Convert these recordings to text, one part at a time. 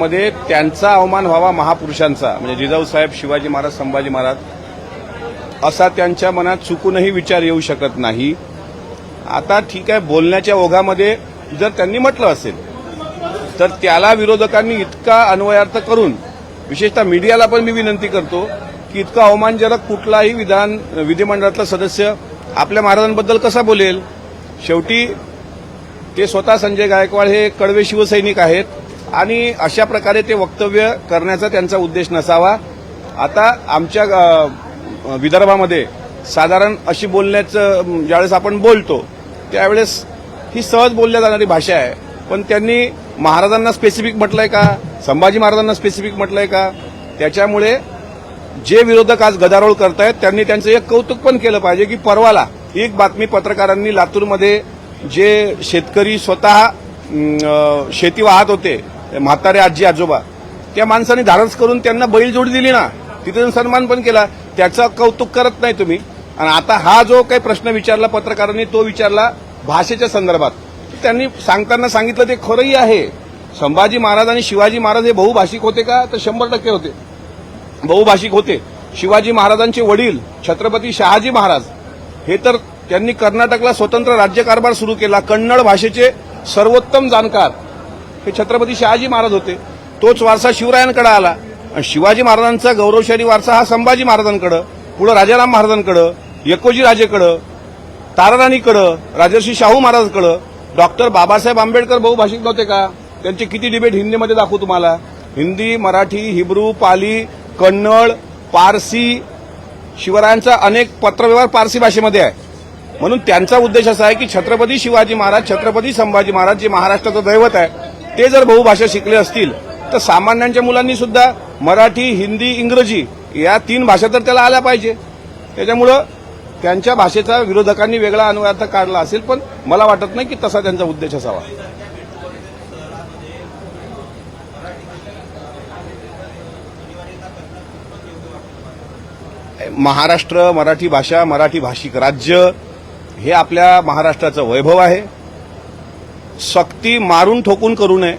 मध्ये त्यांचा अवमान व्हावा महापुरुषांचा म्हणजे जिजाऊ साहेब शिवाजी महाराज संभाजी महाराज असा त्यांच्या मनात चुकूनही विचार येऊ शकत नाही. आता ठीक आहे बोलण्याच्या ओघामध्ये जर त्यांनी म्हटलं असेल तर त्याला विरोधकांनी इतका अन्वयार्थ करून विशेषतः मीडियाला पण मी विनंती करतो की इतका अवमानजनक कुठलाही विधान विधिमंडळातला सदस्य आपल्या महाराजांबद्दल कसा बोलेल? शेवटी ते स्वतः संजय गायकवाड हे कडवे शिवसैनिक आहेत. आणि अशा प्रकारे ते वक्तव्य करण्याचा त्यांचा उद्देश नसावा. आता आमच्या विदर्भामध्ये साधारण अशी बोलण्याचं ज्यावेळेस आपण बोलतो त्यावेळेस ही सहज बोलल्या जाणारी भाषा आहे. पण त्यांनी महाराजांना स्पेसिफिक म्हटलंय का? संभाजी महाराजांना स्पेसिफिक म्हटलंय का? त्याच्यामुळे जे विरोधक आज गदारोळ करतायत त्यांनी त्यांचं एक कौतुक पण केलं पाहिजे की परवाला एक बातमी पत्रकारांनी लातूरमध्ये जे शेतकरी स्वतः शेती वाहत होते म्हातारे आजी आजोबा त्या माणसाने धाडस करून त्यांना बैलजोडी दिली ना तिथे सन्मान पण केला. त्याचं कौतुक करत नाही तुम्ही. आणि आता हा जो काही प्रश्न विचारला पत्रकारांनी तो विचारला भाषेच्या संदर्भात. त्यांनी सांगताना सांगितलं ते खरंही आहे. संभाजी महाराज आणि शिवाजी महाराज हे बहुभाषिक होते का? तर शंभर टक्के होते. बहुभाषिक होते. शिवाजी महाराजांचे वडील छत्रपती शहाजी महाराज हे तर त्यांनी कर्नाटकला स्वतंत्र राज्यकारभार सुरू केला. कन्नड भाषेचे सर्वोत्तम जाणकार. हे छत्रपती शहाजी महाराज होते. तोच वारसा शिवरायांकडे आला. आणि शिवाजी महाराजांचा गौरवशाली वारसा हा संभाजी महाराजांकडं पुढं राजाराम महाराजांकडं यकोजी राजेकडं ताराराणीकडं राजर्षी शाहू महाराजकडं. डॉक्टर बाबासाहेब आंबेडकर बहुभाषिक नव्हते का? त्यांचे किती डिबेट हिंदीमध्ये दाखवू तुम्हाला. हिंदी मराठी हिब्रू पाली कन्नड पारसी शिवरायांचा अनेक पत्रव्यवहार पारसी भाषेमध्ये आहे. म्हणून त्यांचा उद्देश असा आहे की छत्रपती शिवाजी महाराज छत्रपती संभाजी महाराज जे महाराष्ट्राचं दैवत आहे ते जर बहुभाषा शिकले असतील तर सामान्यांच्या मुलांनी सुद्धा मराठी हिंदी इंग्रजी या तीन भाषा तर त्याला आल्या पाहिजे. त्याच्यामुळं त्यांच्या भाषेचा विरोधकांनी वेगळा अनुवाद काढला असेल पण मला वाटत नाही की तसा त्यांचा उद्देश असावा. महाराष्ट्र मराठी भाषा मराठी भाषिक राज्य हे आपल्या महाराष्ट्राचं वैभव आहे. सक्ती मारून ठोकून करू नये.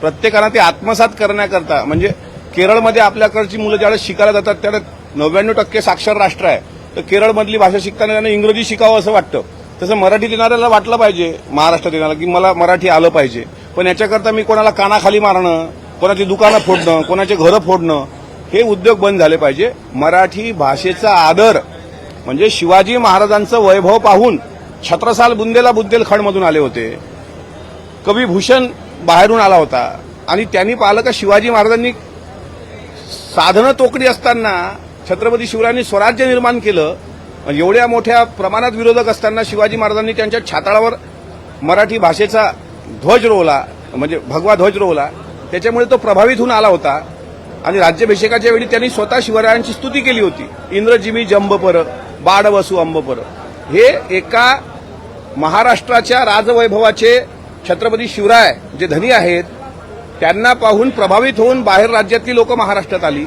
प्रत्येकानं ते आत्मसात करण्याकरता म्हणजे केरळमध्ये आपल्याकडची मुलं ज्यावेळेस शिकायला जातात त्यावेळेस नव्याण्णव टक्के साक्षर राष्ट्र आहे. तर केरळमधली भाषा शिकताना त्यांना इंग्रजी शिकावं असं वाटतं. तसं मराठी देणाऱ्याला वाटलं पाहिजे महाराष्ट्रात येणारा की मला मराठी आलं पाहिजे. पण याच्याकरता मी कोणाला कानाखाली मारणं कोणाची दुकानं फोडणं कोणाचे घरं फोडणं हे उद्योग बंद झाले पाहिजे. मराठी भाषेचा आदर म्हणजे शिवाजी महाराजांचं वैभव पाहून छत्रसाल बुंदेला बुंदेलखंडमधून आले होते. कवी भूषण बाहेरून आला होता. आणि त्यांनी पाहिलं का शिवाजी महाराजांनी साधनं तोकडी असताना छत्रपती शिवरायांनी स्वराज्य निर्माण केलं. एवढ्या मोठ्या प्रमाणात विरोधक असताना शिवाजी महाराजांनी त्यांच्या छाताळावर मराठी भाषेचा ध्वज रोवला म्हणजे भगवा ध्वज रोवला. त्याच्यामुळे तो प्रभावित होऊन आला होता. आणि राज्याभिषेकाच्या वेळी त्यांनी स्वतः शिवरायांची स्तुती केली होती. इंद्रजिमी जंबपर बाडवसू अंबपर. हे एका महाराष्ट्राच्या राजवैभवाचे छत्रपती शिवराय जे धनी आहेत त्यांना पाहून प्रभावित होऊन बाहेर राज्यातली लोक महाराष्ट्रात आली.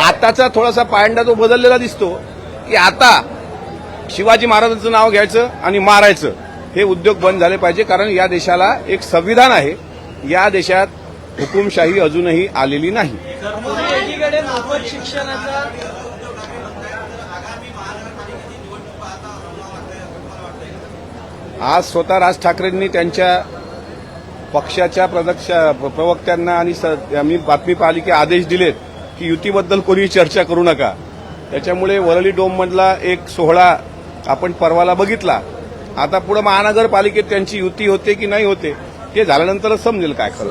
आताचा थोडासा पायंडा तो बदललेला दिसतो की आता शिवाजी महाराजांचं नाव घ्यायचं आणि मारायचं हे उद्योग बंद झाले पाहिजे कारण या देशाला एक संविधान आहे. या देशात हुकुमशाही अजूनही आलेली नाही. आज स्वतः राज ठाकरेंनी त्यांच्या पक्षाच्या प्रदक्ष प्रवक्त्यांना आणि स- आम्ही बातमी पाहिली की आदेश दिलेत की युतीबद्दल कोणी चर्चा करू नका. त्याच्यामुळे वरळी डोममधला एक सोहळा आपण परवाला बघितला. आता पुढे महानगरपालिकेत त्यांची युती होते की नाही होते ते झाल्यानंतरच समजेल काय खरं.